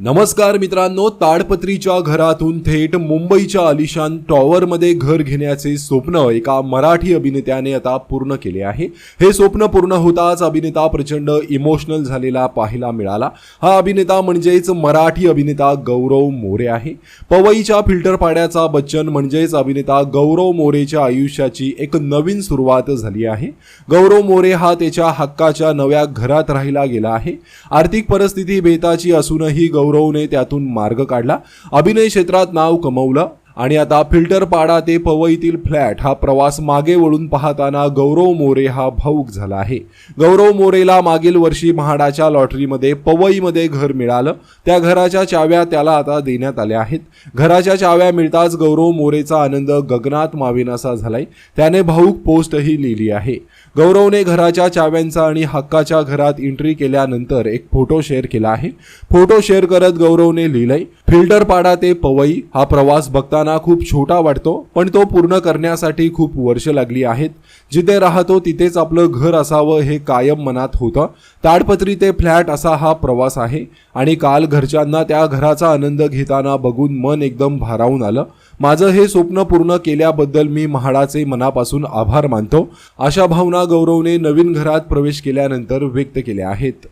नमस्कार मित्रांनो ताडपत्रीच्या घरातून थेट मुंबईच्या आलिशान टॉवरमध्ये घर घेण्याचे स्वप्न एका मराठी अभिनेत्याने आता पूर्ण केले आहे. हे स्वप्न पूर्ण होताच अभिनेता प्रचंड इमोशनल झालेला पाहायला मिळाला. हा अभिनेता म्हणजेच मराठी अभिनेता गौरव मोरे आहे. पवईच्या फिल्टर पाड्याचा बच्चन म्हणजेच अभिनेता गौरव मोरेच्या आयुष्याची एक नवीन सुरुवात झाली आहे. गौरव मोरे हा त्याच्या हक्काच्या नव्या घरात राहिला गेला आहे. आर्थिक परिस्थिती बेताची असूनही गौरवने त्यातून मार्ग काढला. अभिनय क्षेत्रात नाव कमवलं. आणि आता फिल्टर पाडा ते पवईतील फ्लॅट हा प्रवास मागे वळून पाहताना गौरव मोरे हा भाऊक झाला आहे. गौरव मोरेला मागील वर्षी म्हाडाच्या लॉटरीमध्ये पवईमध्ये घर मिळालं. त्या घराच्या चाव्या त्याला आता देण्यात आल्या आहेत. घराच्या चाव्या मिळताच गौरव मोरेचा आनंद गगनात माविनासा झालाय. त्याने भाऊक पोस्टही लिहिली आहे. गौरवने घराच्या चाव्यांचा आणि हक्काच्या घरात एंट्री केल्यानंतर एक फोटो शेअर केला आहे. फोटो शेअर करत गौरवने लिहिलंय फिल्टर पाडा ते पवई हा प्रवास बघताना खूप छोटा वाटतो पण तो पूर्ण करण्यासाठी खूप वर्ष लागली आहेत. जिथे राहतो तिथेच आपलं घर असावं हे कायम मनात होतं. ताडपत्री ते फ्लॅट असा हा प्रवास आहे आणि काल घरच्यांना त्या घराचा आनंद घेताना बघून मन एकदम भारावून आलं. माझं हे स्वप्न पूर्ण केल्याबद्दल मी म्हाडाचे मनापासून आभार मानतो. अशा भावना गौरवने नवीन घरात प्रवेश केल्यानंतर व्यक्त केल्या आहेत.